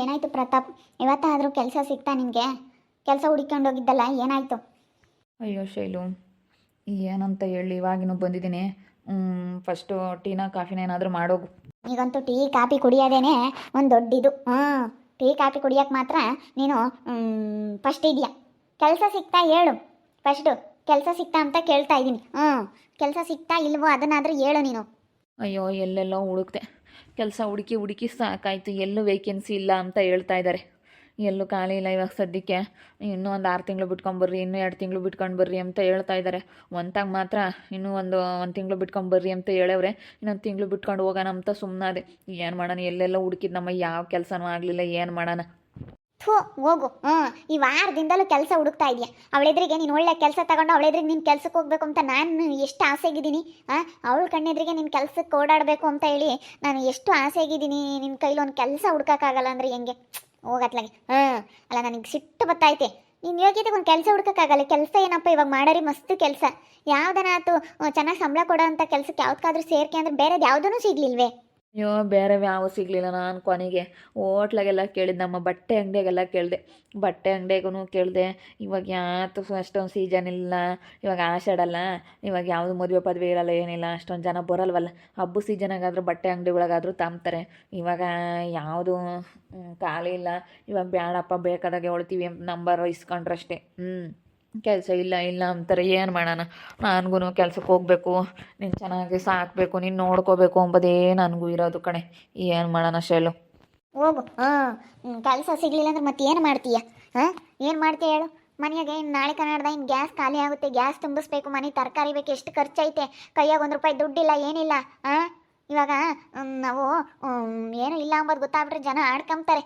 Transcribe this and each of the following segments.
ಏನಾಯ್ತು ಪ್ರತಾಪ್? ಇವತ್ತಾದರೂ ಕೆಲಸ ಸಿಗ್ತಾ ನಿನಗೆ? ಕೆಲಸ ಹುಡ್ಕೊಂಡು ಹೋಗಿದ್ದಲ್ಲ ಏನಾಯ್ತು? ಅಯ್ಯೋ ಶೈಲು ಏನಂತ ಹೇಳಿ ಇವಾಗಿನೂ ಬಂದಿದ್ದೀನಿ. ಫಸ್ಟು ಟೀನ ಕಾಫಿನ ಏನಾದರೂ ಮಾಡೋಗು. ಈಗಂತೂ ಟೀ ಕಾಫಿ ಕುಡಿಯೋದೇನೆ ಒಂದು ದೊಡ್ಡಿದು. ಹಾಂ ಟೀ ಕಾಫಿ ಕುಡಿಯೋಕೆ ಮಾತ್ರ ನೀನು ಫಸ್ಟ್ ಇದೆಯಾ? ಕೆಲಸ ಸಿಗ್ತಾ ಹೇಳು. ಫಸ್ಟು ಕೆಲಸ ಸಿಗ್ತಾ ಅಂತ ಕೇಳ್ತಾ ಇದ್ದೀನಿ ಹ್ಞೂ ಕೆಲಸ ಸಿಗ್ತಾ ಇಲ್ವೋ ಅದನ್ನಾದರೂ ಹೇಳು ನೀನು. ಅಯ್ಯೋ ಎಲ್ಲೆಲ್ಲೋ ಹುಡುಕ್ತೆ ಕೆಲಸ ಹುಡುಕಿ ಹುಡುಕಿ ಸಾಕಾಯಿತು. ಎಲ್ಲೂ ವೇಕೆನ್ಸಿ ಇಲ್ಲ ಅಂತ ಹೇಳ್ತಾ ಇದ್ದಾರೆ ಎಲ್ಲೂ ಖಾಲಿ ಇಲ್ಲ ಇವಾಗ ಸದ್ಯಕ್ಕೆ. ಇನ್ನೂ ಒಂದು ಆರು ತಿಂಗಳು ಬಿಟ್ಕೊಂಬರ್ರಿ ಇನ್ನೂ ಎರಡು ತಿಂಗಳು ಬಿಟ್ಕೊಂಡು ಬರ್ರಿ ಅಂತ ಹೇಳ್ತಾ ಇದ್ದಾರೆ ಒಂತಾಗ ಮಾತ್ರ ಇನ್ನೂ ಒಂದು ಒಂದು ತಿಂಗಳು ಬಿಟ್ಕೊಂಡು ಬರ್ರಿ ಅಂತ ಹೇಳವ್ರೆ. ಇನ್ನೊಂದು ತಿಂಗಳು ಬಿಟ್ಕೊಂಡು ಹೋಗೋಣ ಅಂತ ಸುಮ್ಮನಾದೆ ಏನು ಮಾಡೋಣ, ಎಲ್ಲೆಲ್ಲ ಹುಡುಕಿದ್ ನಮ್ಮ ಯಾವ ಕೆಲಸನೂ ಆಗಲಿಲ್ಲ, ಏನು ಮಾಡೋಣ? ಥೂ, ಹೋಗು. ಹ್ಞೂ ಈ ವಾರದಿಂದಲೂ ಕೆಲಸ ಹುಡುಕ್ತಾ ಇದೆಯಾ? ಅವಳೆದ್ರಿಗೆ ನೀನು ಒಳ್ಳೆ ಕೆಲಸ ತಗೊಂಡು ಅವಳೆದ್ರಿಗೆ ನಿನ್ನ ಕೆಲ್ಸಕ್ಕೆ ಹೋಗ್ಬೇಕು ಅಂತ ನಾನು ಎಷ್ಟು ಆಸೆಗಿದ್ದೀನಿ ಹಾಂ ಅವಳ ಕಣ್ಣೆದ್ರಿಗೆ ನಿನ್ನ ಕೆಲಸಕ್ಕೆ ಓಡಾಡಬೇಕು ಅಂತ ಹೇಳಿ ನಾನು ಎಷ್ಟು ಆಸೆಗಿದ್ದೀನಿ ನಿನ್ನ ಕೈಲಿ ಒಂದು ಕೆಲಸ ಹುಡ್ಕೋಕ್ಕಾಗಲ್ಲ ಅಂದರೆ ಹೆಂಗೆ? ಹೋಗತ್ಲಾಗೆ ಹಾಂ ಅಲ್ಲ ನನಗೆ ಸಿಟ್ಟು ಬತ್ತೈತೆ ನೀನು ಯೋಗ್ಯತೆ ಒಂದು ಕೆಲಸ ಹುಡ್ಕೋಕ್ಕಾಗಲ್ಲ, ಕೆಲಸ ಏನಪ್ಪ ಇವಾಗ ಮಾಡೋರಿ ಮಸ್ತ್ ಕೆಲಸ. ಯಾವ್ದನಾತು ಚೆನ್ನಾಗಿ ಸಂಬಳ ಕೊಡೋ ಅಂಥ ಕೆಲಸಕ್ಕೆ ಯಾವ್ದಕ್ಕಾದ್ರೂ ಸೇರ್ಕೆ ಅಂದ್ರೆ ಬೇರೆದು ಯಾವುದೂ ಸಿಗ್ಲಿಲ್ವೇ? ಅಯ್ಯೋ, ಬೇರೆ ಯಾವ ಸಿಗಲಿಲ್ಲ ನಾನು ಕೊನೆಗೆ. ಹೋಟ್ಲಾಗೆಲ್ಲ ಕೇಳಿದೆ, ನಮ್ಮ ಬಟ್ಟೆ ಅಂಗಡಿಯಾಗೆಲ್ಲ ಕೇಳಿದೆ. ಬಟ್ಟೆ ಅಂಗಡಿಯಾಗೂ ಕೇಳಿದೆ, ಇವಾಗ ಯಾತು ಅಷ್ಟೊಂದು ಸೀಸನ್ ಇಲ್ಲ, ಇವಾಗ ಆಷಾಢಲ್ಲ ಇವಾಗ ಯಾವುದು ಮದುವೆ ಪದವಿ ಇರಲ್ಲ, ಏನಿಲ್ಲ, ಅಷ್ಟೊಂದು ಜನ ಬರಲ್ವಲ್ಲ. ಹಬ್ಬ ಸೀಸನಾಗಾದ್ರೂ ಬಟ್ಟೆ ಅಂಗಡಿ ಒಳಗಾದರೂ ತಂಬ್ತಾರೆ. ಇವಾಗ ಯಾವುದು ಖಾಲಿ ಇಲ್ಲ. ಇವಾಗ ಬೇಡಪ್ಪ ಬೇಕಾದಾಗೆ ಹೊಳ್ತೀವಿ ನಂಬರ್ ಇಸ್ಕೊಂಡ್ರಷ್ಟೇ. ಹ್ಞೂ ಕೆಲಸ ಇಲ್ಲ ಇಲ್ಲ ಅಂತಾರೆ. ಏನು ಮಾಡೋಣ? ನನಗೂ ಕೆಲ್ಸಕ್ಕೆ ಹೋಗಬೇಕು. ನೀನು ಚೆನ್ನಾಗಿ ಸಾಕಬೇಕು. ನೀನು ನೋಡ್ಕೋಬೇಕು ಅಂಬೋದೇ ನನಗೂ ಇರೋದು ಕಣೆ. ಏನು ಮಾಡೋಣ ಶೈಲು? ಹೋಗು. ಹಾಂ ಕೆಲಸ ಸಿಗ್ಲಿಲ್ಲ ಅಂದ್ರೆ ಮತ್ತೆ ಏನು ಮಾಡ್ತೀಯ? ಹಾಂ, ಏನು ಮಾಡ್ತೀಯ ಹೇಳು? ಮನೆಯಾಗೆ ಇನ್ನು ನಾಳೆ ಕನ್ನಡದ ಇನ್ನು ಗ್ಯಾಸ್ ಖಾಲಿ ಆಗುತ್ತೆ. ಗ್ಯಾಸ್ ತುಂಬಿಸ್ಬೇಕು ಮನೆ. ತರಕಾರಿ ಬೇಕು. ಎಷ್ಟು ಖರ್ಚೈತೆ? ಕೈಯಾಗ ಒಂದು ರೂಪಾಯಿ ದುಡ್ಡಿಲ್ಲ, ಏನಿಲ್ಲ. ಹಾಂ, ಇವಾಗ ನಾವು ಏನು ಇಲ್ಲ ಅಂಬೋದು ಗೊತ್ತಾಗ್ಬಿಟ್ರೆ ಜನ ಆಡ್ಕೊಂತಾರೆ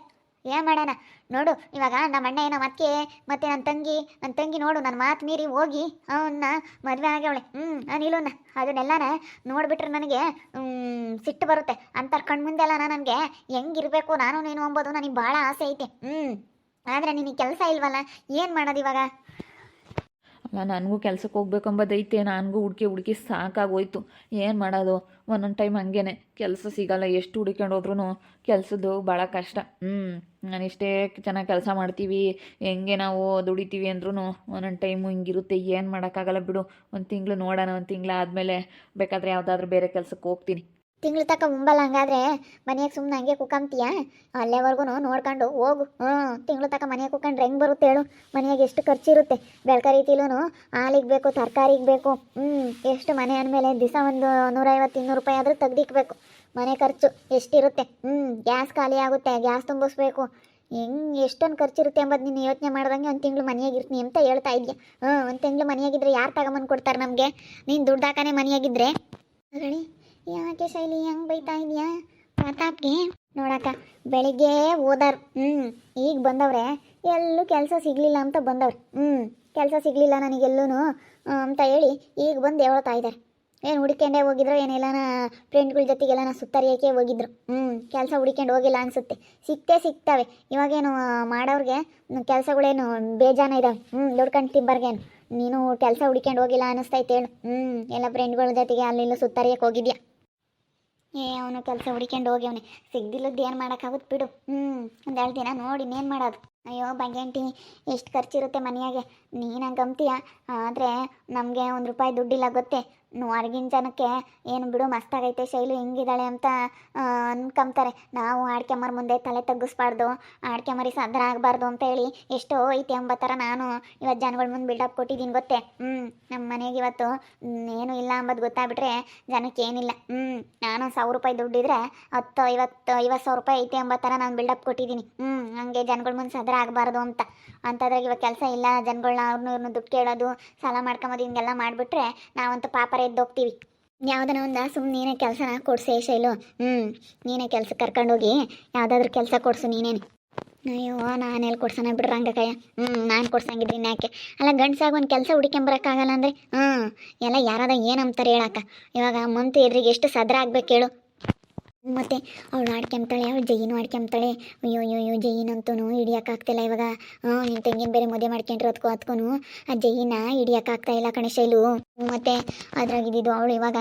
ಏನು ಮಾಡೋಣ ನೋಡು, ಇವಾಗ ನಮ್ಮ ಅಣ್ಣ ಏನೋ ಮತ್ತೆ ಮತ್ತೆ ನನ್ನ ತಂಗಿ ನನ್ನ ತಂಗಿ ನೋಡು ನನ್ನ ಮಾತು ಮೀರಿ ಹೋಗಿ ಅವನ್ನ ಮದುವೆ ಆಗ್ಯವಳೆ. ಹ್ಞೂ ಆ ನೀಲುನ ಅದನ್ನೆಲ್ಲನ ನೋಡಿಬಿಟ್ರೆ ನನಗೆ ಸಿಟ್ಟು ಬರುತ್ತೆ. ಅಂತರ ಕಣ್ಮುಂದೆಲ್ಲ ನನಗೆ ಹೆಂಗಿರಬೇಕು ನಾನು ನೀನು ಅಂಬೋದು ನನಗೆ ಭಾಳ ಆಸೆ ಐತೆ. ಹ್ಞೂ ಆದರೆ ನಿನಗೆ ಕೆಲಸ ಇಲ್ವಲ್ಲ? ಏನು ಮಾಡೋದು ಇವಾಗ? ನನಗೂ ಕೆಲ್ಸಕ್ಕೆ ಹೋಗ್ಬೇಕು ಅಂಬೋದೈತೆ ನನಗೂ ಹುಡುಕಿ ಹುಡುಕಿ ಸಾಕಾಗೋಯ್ತು. ಏನು ಮಾಡೋದು? ಒಂದೊಂದು ಟೈಮ್ ಹಂಗೇನೆ. ಕೆಲಸ ಸಿಗಲ್ಲ, ಎಷ್ಟು ಹುಡ್ಕೊಂಡು ಹೋದ್ರೂ ಕೆಲಸದ್ದು ಭಾಳ ಕಷ್ಟ. ಹ್ಞೂ ನಾನು ಚೆನ್ನಾಗಿ ಕೆಲಸ ಮಾಡ್ತೀವಿ, ಹೆಂಗೆ ನಾವು ದುಡಿತೀವಿ ಅಂದ್ರೂ ಒಂದೊಂದು ಟೈಮು ಹಿಂಗಿರುತ್ತೆ, ಏನು ಮಾಡೋಕ್ಕಾಗಲ್ಲ ಬಿಡು. ಒಂದು ತಿಂಗಳು ನೋಡೋಣ, ಒಂದು ತಿಂಗಳು ಆದಮೇಲೆ ಬೇಕಾದರೆ ಯಾವುದಾದ್ರೂ ಬೇರೆ ಕೆಲಸಕ್ಕೆ ಹೋಗ್ತೀನಿ. ತಿಂಗಳು ತಕ್ಕ ಮುಂಬಲ್ಲ ಹಂಗಾದ್ರೆ ಮನೆಯಾಗ ಸುಮ್ಮನೆ ಹಂಗೆ ಕುಕ್ಕಂತೀಯ ಅಲ್ಲೇವರೆಗೂ ನೋಡ್ಕೊಂಡು ಹೋಗು. ಹ್ಞೂ, ತಿಂಗಳು ತಕ್ಕ ಮನೆಗೆ ಕುಕ್ಕಂಡ್ರೆ ಹೆಂಗೆ ಬರುತ್ತೆ ಹೇಳು. ಮನೆಯಾಗ ಎಷ್ಟು ಖರ್ಚಿರುತ್ತೆ. ಬೆಳಕ ರೀತಿಲೂ ಹಾಲಿಗೆ ಬೇಕು, ತರಕಾರಿಗೆ ಬೇಕು. ಹ್ಞೂ, ಎಷ್ಟು ಮನೆ ಅಂದಮೇಲೆ ದಿವಸ ಒಂದು ನೂರೈವತ್ತು, ಇನ್ನೂರು ರೂಪಾಯಿ ಆದರೂ ತೆಗ್ದಿಕ್ಬೇಕು. ಮನೆ ಖರ್ಚು ಎಷ್ಟಿರುತ್ತೆ? ಹ್ಞೂ ಗ್ಯಾಸ್ ಖಾಲಿ ಆಗುತ್ತೆ, ಗ್ಯಾಸ್ ತುಂಬಿಸ್ಬೇಕು. ಹೆಂಗೆ ಎಷ್ಟೊಂದು ಖರ್ಚಿರುತ್ತೆ ಎಂಬುದು ನೀನು ಯೋಚನೆ ಮಾಡ್ದಂಗೆ ಒಂದು ತಿಂಗಳು ಮನೆಯಾಗಿರ್ತೀನಿ ಅಂತ ಹೇಳ್ತಾ ಇದೆಯಾ? ಹ್ಞೂ ಒಂದು ತಿಂಗಳು ಮನೆಯಾಗಿದ್ರೆ ಯಾರು ತಗೊಂಬಂದು ಕೊಡ್ತಾರೆ ನಮಗೆ? ನೀನು ದುಡ್ಡು ಹಾಕಾನೆ ಮನೆಯಾಗಿದ್ರೆ? ಹೇಳಿ ಯಾಕೆ ಶೈಲಿ ಹೆಂಗೆ ಬೈತಾ ಇದೀಯಾ? ಪ್ರತಾಪ್ಗೆ, ನೋಡಕ್ಕ, ಬೆಳಿಗ್ಗೆ ಓದಾರ್ ಹ್ಞೂ ಈಗ ಬಂದವ್ರೆ, ಎಲ್ಲೂ ಕೆಲಸ ಸಿಗಲಿಲ್ಲ ಅಂತ ಬಂದವ್ರು ಹ್ಞೂ ಕೆಲಸ ಸಿಗಲಿಲ್ಲ ನನಗೆಲ್ಲೂ ಅಂತ ಹೇಳಿ ಈಗ ಬಂದು ಹೇಳ್ತಾ ಇದ್ದಾರೆ ಏನು ಹುಡ್ಕೊಂಡೇ ಹೋಗಿದ್ರು ಏನೆಲ್ಲನ ಫ್ರೆಂಡ್ಗಳ ಜೊತೆಗೆಲ್ಲನ ಸುತ್ತರಿಯೋಕೆ ಹೋಗಿದ್ರು. ಹ್ಞೂ ಕೆಲಸ ಹುಡ್ಕೊಂಡು ಹೋಗಿಲ್ಲ ಅನಿಸುತ್ತೆ. ಸಿಕ್ಕೇ ಸಿಗ್ತವೆ ಇವಾಗೇನು ಮಾಡೋರಿಗೆ ಕೆಲಸಗಳೇನು ಬೇಜಾನ ಇದಾವೆ. ಹ್ಞೂ ದುಡ್ಕೊಂಡು ತಿಂಬರ್ಗೇನು ನೀನು ಕೆಲಸ ಹುಡ್ಕೊಂಡು ಹೋಗಿಲ್ಲ ಅನ್ನಿಸ್ತೈತೆ ಹೇಳು. ಹ್ಞೂ ಎಲ್ಲ ಫ್ರೆಂಡ್ಗಳ ಜೊತೆಗೆ ಅಲ್ಲಿಲ್ಲ ಸುತ್ತರಿಯಕ್ಕೆ ಹೋಗಿದ್ಯಾ? ಏ, ಅವನು ಕೆಲಸ ಹುಡ್ಕೊಂಡು ಹೋಗ್ಯವನೆ. ಸಿಗ್ದಿಲ್ಲದ್ದು ಏನು ಮಾಡೋಕ್ಕಾಗುತ್ತೆ ಬಿಡು. ಹ್ಞೂ ಒಂದು ಎರಡು ದಿನ ನೋಡಿ ಇನ್ನೇನು ಮಾಡೋದು. ಅಯ್ಯೋ ಬಂಗೆಂಟಿ ಎಷ್ಟು ಖರ್ಚಿರುತ್ತೆ ಮನೆಯಾಗೆ. ನೀನು ಹಂಗೆ ಆದರೆ ನಮಗೆ ಒಂದು ರೂಪಾಯಿ ದುಡ್ಡಿಲ್ಲ ಗೊತ್ತೇ. ಹೊರಗಿನ ಜನಕ್ಕೆ, ಏನು ಬಿಡು, ಮಸ್ತಾಗೈತೆ, ಶೈಲು ಹೆಂಗಿದ್ದಾಳೆ ಅಂತ ಅನ್ಕೊಂತಾರೆ ನಾವು ಆಡ್ಕೆಮ್ಮರ ಮುಂದೆ ತಲೆ ತಗ್ಗಿಸ್ಬಾರ್ದು ಆಡ್ಕೆಮ್ಮರಿ ಸಾಧನ ಆಗಬಾರ್ದು ಅಂತ ಹೇಳಿ ಎಷ್ಟೋ ಐತೆ ಥರ ನಾನು ಇವತ್ತು ಜನಗಳ ಮುಂದೆ ಬಿಲ್ಡಪ್ ಕೊಟ್ಟಿದ್ದೀನಿ ಗೊತ್ತೇ? ಹ್ಞೂ ನಮ್ಮ ಮನೆಗೆ ಇವತ್ತು ಏನು ಇಲ್ಲ ಅಂಬೋದು ಗೊತ್ತಾಗ್ಬಿಟ್ರೆ ಜನಕ್ಕೆ ಏನಿಲ್ಲ. ಹ್ಞೂ ನಾನು ಸಾವಿರ ರೂಪಾಯಿ ದುಡ್ಡಿದ್ರೆ ಹತ್ತು, ಐವತ್ತು ಐವತ್ತು ಸಾವಿರ ರೂಪಾಯಿ ಐತೆ ಎಂಬ ಥರ ನಾನು ಬಿಲ್ಡಪ್ ಕೊಟ್ಟಿದ್ದೀನಿ ಹ್ಞೂ ಹಂಗೆ ಜನಗಳ ಮುಂದೆ ಸದ್ರ ಆಗಬಾರ್ದು ಅಂತ. ಅಂಥದ್ರಾಗ ಇವಾಗ ಕೆಲಸ ಇಲ್ಲ ಜನಗಳನ್ನ ಅವ್ರನ್ನ ಇವ್ರನ್ನ ದುಡ್ಡು ಕೇಳೋದು, ಸಾಲ ಮಾಡ್ಕೊಂಬೋದು ಹಿಂಗೆಲ್ಲ ಮಾಡಿಬಿಟ್ರೆ ನಾವಂತೂ ಪಾಪರ ಎದ್ದೋಗ್ತೀವಿ ಯಾವುದನ್ನ ಒಂದು ಸುಮ್ಮನೆ ನೀನೇ ಕೆಲಸನ ಕೊಡ್ಸೆ ಶೈಲು. ಹ್ಞೂ ನೀನೇ ಕೆಲಸ ಕರ್ಕೊಂಡೋಗಿ ಯಾವುದಾದ್ರೂ ಕೆಲಸ ಕೊಡ್ಸು ನೀನೇನೆ. ಅಯ್ಯೋ, ನಾನು ಎಲ್ಲಿ ಕೊಡ್ಸೋಣ ಬಿಡ್ರಿ ಕಯ್ಯ ಹ್ಞೂ ನಾನು ಕೊಡ್ಸಂಗಿದ್ರೆ ಯಾಕೆ? ಅಲ್ಲ, ಗಂಡ್ಸಾಗ ಒಂದು ಕೆಲಸ ಹುಡ್ಕೊಂಬರಕ್ಕಾಗಲ್ಲ ಅಂದರೆ? ಹ್ಞೂ ಎಲ್ಲ ಯಾರಾದ ಏನು ಅಂತಾರೆ ಹೇಳಕ್ಕ. ಇವಾಗ ಮಂತು ಎದ್ರಿಗೆ ಎಷ್ಟು ಸದ್ರ ಆಗ್ಬೇಕು ಹೇಳು ಮತ್ತೆ ಅವಳು ಆಡ್ಕೊಂತಾಳೆ ಅವಳು ಜೈನು ಆಡ್ಕೊಂತಾಳೆ ಅಯ್ಯೋ ಅಯ್ಯೋ ಅಯ್ಯೋ ಜೈನಂತೂ ಹಿಡಿಯೋಕ್ಕಾಗ್ತಿಲ್ಲ ಇವಾಗ. ಹ್ಞೂ ನಿನ್ನ ತಂಗಿನ ಬೇರೆ ಮದುವೆ ಮಾಡ್ಕೊಂಡ್ರೆ ಅದಕ್ಕೂ ಅದಕ್ಕೂ ಆ ಜೈನ ಹಿಡಿಯೋಕ್ಕಾಗ್ತಾ ಇಲ್ಲ ಕಣೆ ಶೈಲು. ಮತ್ತೆ ಅದ್ರಾಗಿದ್ದು ಅವಳು ಇವಾಗ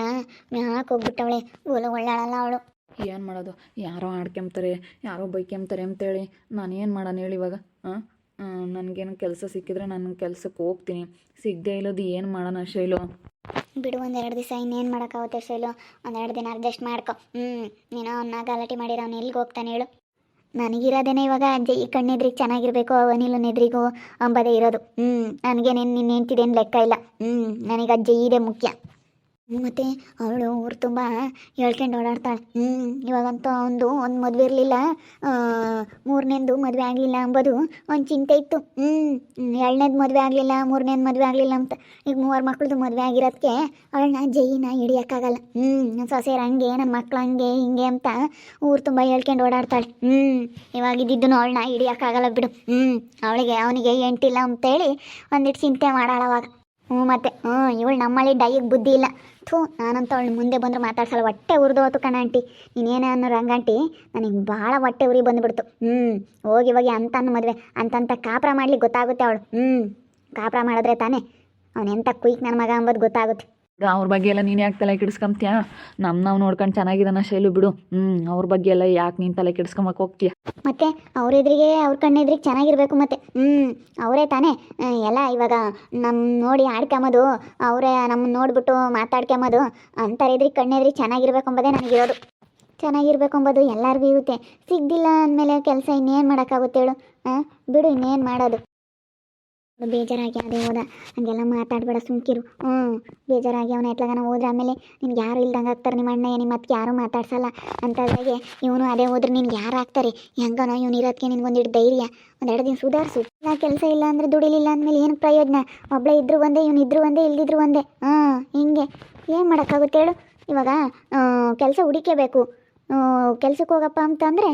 ಮ್ಯಾಕ್ ಹೋಗ್ಬಿಟ್ಟವಳೆ. ಓಲೋ ಒಳ್ಳಾಳಲ್ಲ ಅವಳು. ಏನು ಮಾಡೋದು? ಯಾರೋ ಆಡ್ಕೊಂಬ್ತಾರೆ ಯಾರೋ ಬೈಕೆಂಬ್ತಾರೆ ಅಂತೇಳಿ ನಾನು ಏನು ಮಾಡೋಣ ಹೇಳಿ ಇವಾಗ? ಹಾಂ ನನಗೇನು ಕೆಲಸ ಸಿಕ್ಕಿದ್ರೆ ನಾನು ಕೆಲಸಕ್ಕೆ ಹೋಗ್ತೀನಿ. ಸಿಗದೆ ಇಲ್ಲೋದು ಏನು ಮಾಡೋಣ ಶೈಲು? ಬಿಡು, ಒಂದೆರಡು ದಿವಸ ಇನ್ನೇನು ಮಾಡೋಕ್ಕಾಗುತ್ತೆ ಶೈಲು? ಒಂದೆರಡು ದಿನ ಅಡ್ಜಸ್ಟ್ ಮಾಡ್ಕೊ. ಹ್ಞೂ ನೀನು ಅವನ್ನ ಗಲಾಟೆ ಮಾಡಿರೋ ಅವ್ನು ಎಲ್ಲಿಗೆ ಹೋಗ್ತಾನೆ ಹೇಳು. ನನಗಿರೋದೇನೆ ಇವಾಗ ಅಜ್ಜಿ, ಈ ಕಣ್ಣೆದ್ರಿಗೆ ಚೆನ್ನಾಗಿರಬೇಕು, ಅವನಿಲ್ಲ ನೆದ್ರಿಗೂ ಅಂಬದೇ ಇರೋದು. ಹ್ಞೂ ನನಗೆ ನಿನ್ನ ಹೆಂಡ್ತಿದೇನು ಲೆಕ್ಕ ಇಲ್ಲ. ಹ್ಞೂ ನನಗೆ ಅಜ್ಜಿ ಇದೇ ಮುಖ್ಯ. ಮತ್ತು ಅವಳು ಊರು ತುಂಬ ಹೇಳ್ಕೊಂಡು ಓಡಾಡ್ತಾಳೆ. ಹ್ಞೂ ಇವಾಗಂತೂ ಅವನದು ಒಂದು ಮದುವೆ ಇರಲಿಲ್ಲ. ಮೂರನೇದು ಮದುವೆ ಆಗಲಿಲ್ಲ ಅಂಬೋದು. ಒಂದು ಚಿಂತೆ ಇತ್ತು. ಹ್ಞೂ ಎರಡನೇದು ಮದುವೆ ಆಗಲಿಲ್ಲ, ಮೂರನೇದು ಮದುವೆ ಆಗಲಿಲ್ಲ ಅಂತ. ಈಗ ಮೂವರು ಮಕ್ಳದ್ದು ಮದುವೆ ಆಗಿರೋದಕ್ಕೆ ಅವಳನ್ನ ಜೈನ ಹಿಡಿಯೋಕ್ಕಾಗಲ್ಲ. ಹ್ಞೂ ನನ್ನ ಹಂಗೆ ನಮ್ಮ ಮಕ್ಳು ಹಂಗೆ, ಹಿಂಗೆ ಅಂತ ಊರು ತುಂಬ ಹೇಳ್ಕೊಂಡು ಓಡಾಡ್ತಾಳೆ. ಹ್ಞೂ ಇವಾಗ ಇದ್ದಿದ್ದು ಅವಳನ್ನ ಹಿಡಿಯೋಕ್ಕಾಗಲ್ಲ ಬಿಡು. ಹ್ಞೂ ಅವಳಿಗೆ, ಅವನಿಗೆ ಎಂಟಿಲ್ಲ ಅಂತೇಳಿ ಒಂದಿಟ್ಟು ಚಿಂತೆ ಮಾಡಾಳ ಅವಾಗ. ಹ್ಞೂ ಮತ್ತೆ, ಹ್ಞೂ, ಇವಳು ನಮ್ಮಲ್ಲಿ ಡೈಗೆ ಬುದ್ಧಿ ಇಲ್ಲ. ಥೂ, ನಾನಂತ ಅವಳು ಮುಂದೆ ಬಂದ್ರೆ ಮಾತಾಡ್ಸಲ್ಲ, ಹೊಟ್ಟೆ ಉರಿದು ಹೋತು ಕಣ ಆಂಟಿ. ನೀನೇನೇ ಅನ್ನೋ ರಂಗಾಂಟಿ ನನಗೆ ಭಾಳ ಹೊಟ್ಟೆ ಉರಿ ಬಂದುಬಿಡ್ತು. ಹ್ಞೂ, ಹೋಗಿ ಹೋಗಿ ಅಂತ ಮದುವೆ, ಅಂತಂತ ಕಾಪ್ರ ಮಾಡ್ಲಿಕ್ಕೆ ಗೊತ್ತಾಗುತ್ತೆ ಅವಳು. ಹ್ಞೂ, ಕಾಪ್ರ ಮಾಡಿದ್ರೆ ತಾನೇ ಅವನೆಂಥ ಕುಯ್ಕ್ ನನ್ನ ಮಗ ಅಂಬೋದು ಗೊತ್ತಾಗುತ್ತೆ. ಅವ್ರ ಬಗ್ಗೆ ಎಲ್ಲ ನೀನು ಯಾಕೆ ತಲೆ ಕೆಡಿಸ್ಕೊಂತೀಯ? ನಮ್ಮ ನಾವು ನೋಡ್ಕೊಂಡು ಚೆನ್ನಾಗಿದ್ದಾನ ಶೈಲು ಬಿಡು. ಹ್ಞೂ ಅವ್ರ ಬಗ್ಗೆ ಎಲ್ಲ ಯಾಕೆ ನೀನು ತಲೆ ಕೆಡಿಸ್ಕೊಂಬಕ್ಕೆ ಹೋಗ್ತೀಯ? ಮತ್ತೆ ಅವ್ರ ಎದುರಿಗೆ, ಅವ್ರ ಕಣ್ಣೆದ್ರಿಗೆ ಚೆನ್ನಾಗಿರ್ಬೇಕು ಮತ್ತೆ. ಹ್ಞೂ ಅವರೇ ತಾನೇ. ಎಲ್ಲ ಇವಾಗ ನಮ್ಮ ನೋಡಿ ಆಡ್ಕೊಂಬೋದು ಅವರೇ ನಮ್ಮನ್ನ ನೋಡ್ಬಿಟ್ಟು ಮಾತಾಡ್ಕೊಂಬೋದು ಅಂಥವ್ರ ಎದುರಿಗೆ ಕಣ್ಣೆದ್ರಿಗೆ ಚೆನ್ನಾಗಿರ್ಬೇಕು ಅಂಬೋದೇ ನನಗಿರೋದು. ಚೆನ್ನಾಗಿರ್ಬೇಕು ಅಂಬೋದು ಎಲ್ಲರಿಗೂ ಇರುತ್ತೆ. ಸಿಗ್ದಿಲ್ಲ ಅಂದಮೇಲೆ ಕೆಲಸ ಇನ್ನೇನು ಮಾಡೋಕ್ಕಾಗುತ್ತೆ ಹೇಳು? ಹಾಂ? ಬಿಡು, ಇನ್ನೇನು ಮಾಡೋದು. ಬೇಜಾರಾಗಿ ಅದೇ ಹೋದ. ಹಂಗೆಲ್ಲ ಮಾತಾಡ್ಬೇಡ ಸುಮ್ಕಿರು. ಹ್ಞೂ ಬೇಜಾರಾಗಿ ಅವನ ಎತ್ಲಾಗನ ಹೋದ್ರೆ ಆಮೇಲೆ ನಿನ್ಗೆ ಯಾರು ಇಲ್ದಂಗೆ ಆಗ್ತಾರೆ ನಿಮ್ಮ ಅಣ್ಣ ನಿಮ್ಮ ಮತ್ತೆ ಯಾರೂ ಮಾತಾಡ್ಸಲ್ಲ ಅಂತಾದಾಗೆ ಇವನು ಅದೇ ಹೋದ್ರೆ ನಿನ್ಗೆ ಯಾರು ಆಗ್ತಾರೆ? ಹೆಂಗನೋ ಇವ್ನು ಇರೋದಕ್ಕೆ ನಿನ್ಗೊಂದಿಟ್ಟು ಧೈರ್ಯ. ಒಂದೆರಡು ದಿನ ಸುಧಾರಿಸು. ಇಲ್ಲ ಕೆಲಸ ಇಲ್ಲ ಅಂದರೆ ದುಡಿಲಿಲ್ಲ ಅಂದಮೇಲೆ ಏನು ಪ್ರಯೋಜನ? ಒಬ್ಬಳೇ ಇದ್ರು ಒಂದೇ, ಇವ್ನು ಇದ್ರು ಒಂದೇ, ಇಲ್ದಿದ್ರು ಒಂದೇ. ಹಾಂ ಹಿಂಗೆ. ಏನು ಮಾಡೋಕ್ಕಾಗುತ್ತೆ ಹೇಳು? ಇವಾಗ ಕೆಲಸ ಹುಡಿಕೇಬೇಕು ಕೆಲ್ಸಕ್ಕೆ ಹೋಗಪ್ಪ ಅಂತಂದರೆ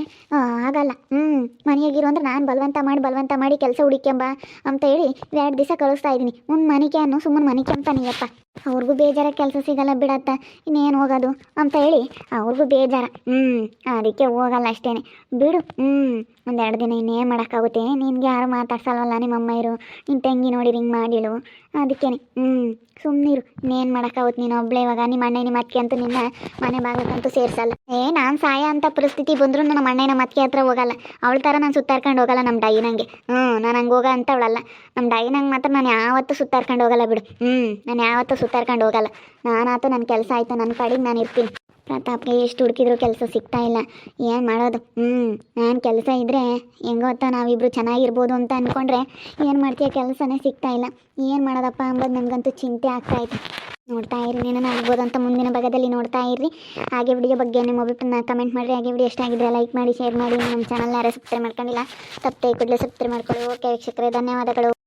ಆಗಲ್ಲ. ಹ್ಞೂ ಮನೆಯಾಗಿರು ಅಂದ್ರೆ ನಾನು ಬಲವಂತ ಮಾಡಿ ಬಲವಂತ ಮಾಡಿ ಕೆಲಸ ಹುಡುಕ್ಯಂಬ ಅಂತ ಹೇಳಿ ಎರಡು ದಿವಸ ಕಳಿಸ್ತಾ ಇದ್ದೀನಿ. ಒಂದು ಮನೆಗೆ ಅನ್ನೋ, ಸುಮ್ಮನೆ ಮನೆಗೆ ಅಂತ ನೀಯಪ್ಪ. ಅವ್ರಿಗೂ ಬೇಜಾರ ಕೆಲಸ ಸಿಗಲ್ಲ ಬಿಡತ್ತ, ಇನ್ನೇನು ಹೋಗೋದು ಅಂತ ಹೇಳಿ ಅವ್ರಿಗೂ ಬೇಜಾರ. ಹ್ಞೂ ಅದಕ್ಕೆ ಹೋಗಲ್ಲ ಅಷ್ಟೇ ಬಿಡು ಹ್ಞೂ ಒಂದೆರಡು ದಿನ ಇನ್ನೇನು ಮಾಡೋಕ್ಕಾಗುತ್ತೆ? ನಿನ್ಗೆ ಯಾರು ಮಾತಾಡ್ಸಲ್ವಲ್ಲ ನಿಮ್ಮ ಅಮ್ಮ ಇರು ನಿನ್ನ ತಂಗಿ ನೋಡಿ ಹಿಂಗೆ ಮಾಡಿಳು ಅದಕ್ಕೇನೆ. ಹ್ಞೂ ಸುಮ್ಮನಿರು ಇನ್ನೇನು ಮಾಡೋಕ್ಕಾಗುತ್ತೆ ನೀನು ಒಬ್ಳೆ ಇವಾಗ? ನಿಮ್ಮ ಅಣ್ಣ ನಿಮ್ಮ ಅತ್ತಿಗೆ ಅಂತೂ ನಿನ್ನ ಮನೆ ಭಾಗಕ್ಕಂತೂ ಸೇರಿಸಲ್ಲ. ಏ ನಾನು ಸಾಯ ಅಂತ ಪರಿಸ್ಥಿತಿ ಬಂದರೂ ನಮ್ಮ ಅಣ್ಣನ ಮತ್ತಿಗೆ ಹತ್ರ ಹೋಗಲ್ಲ. ಅವಳ ಥರ ನಾನು ಸುತ್ತಾರ್ಕೊಂಡು ಹೋಗಲ್ಲ ನಮ್ಮ ಡೈನಂಗೆ. ಹ್ಞೂ ನಾನು ಹಂಗೆ ಹೋಗ ಅಂತ ಅವಳಲ್ಲ. ನಮ್ಮ ಡೈನಂಗೆ ಮಾತ್ರ ನಾನು ಯಾವತ್ತೂ ಸುತ್ತಾರ್ಕೊಂಡು ಹೋಗಲ್ಲ ಬಿಡು. ಹ್ಞೂ ನಾನು ಯಾವತ್ತೂ ಸುತ್ತಾರ್ಕೊಂಡು ಹೋಗಲ್ಲ. ನಾನಾತು ನನ್ನ ಕೆಲಸ ಆಯಿತು ನನ್ನ ಕಡೆಗೆ ನಾನು ಇರ್ತೀನಿ. ಪ್ರತಾಪ್ಗೆ ಎಷ್ಟು ಹುಡುಕಿದ್ರು ಕೆಲಸ ಸಿಗ್ತಾ ಇಲ್ಲ. ಏನು ಮಾಡೋದು? ಹ್ಞೂ ನಾನು ಕೆಲಸ ಇದ್ದರೆ ಹೆಂಗೊತ್ತ ನಾವಿಬ್ಬರು ಚೆನ್ನಾಗಿರ್ಬೋದು ಅಂತ ಅಂದ್ಕೊಂಡ್ರೆ ಏನು ಮಾಡ್ತೀಯ? ಕೆಲಸನೇ ಸಿಗ್ತಾ ಇಲ್ಲ. ಏನು ಮಾಡೋದಪ್ಪ ಅಂಬೋದು ನನಗಂತೂ ಚಿಂತೆ ಆಗ್ತಾ ಇದೆ. ನೋಡ್ತಾ ಇರಿ ನೀನು ಆಗ್ಬೋದು ಮುಂದಿನ ಭಾಗದಲ್ಲಿ ನೋಡ್ತಾ ಇರ್ರಿ. ಹಾಗೆ ವಿಡಿಯೋ ಬಗ್ಗೆ ನಿಮ್ಮ ಅಭಿಪ್ರಾಯ ಕಮೆಂಟ್ ಮಾಡಿರಿ. ಹಾಗೆ ವಿಡಿಯೋ ಇಷ್ಟ ಆಗಿದ್ರೆ ಲೈಕ್ ಮಾಡಿ ಶೇರ್ ಮಾಡಿ. ನಮ್ಮ ಚಾನಲ್ ಯಾರು ಸಬ್ಸ್ಕ್ರೈಬ್ ಮಾಡ್ಕೊಂಡಿಲ್ಲ ತಪ್ಪೇ ಕೂಡಲೇ ಸಬ್ಸ್ಕ್ರೈಬ್ ಮಾಡ್ಕೊಳ್ಳಿ. ಓಕೆ ವೀಕ್ಷಕರೇ, ಧನ್ಯವಾದಗಳು.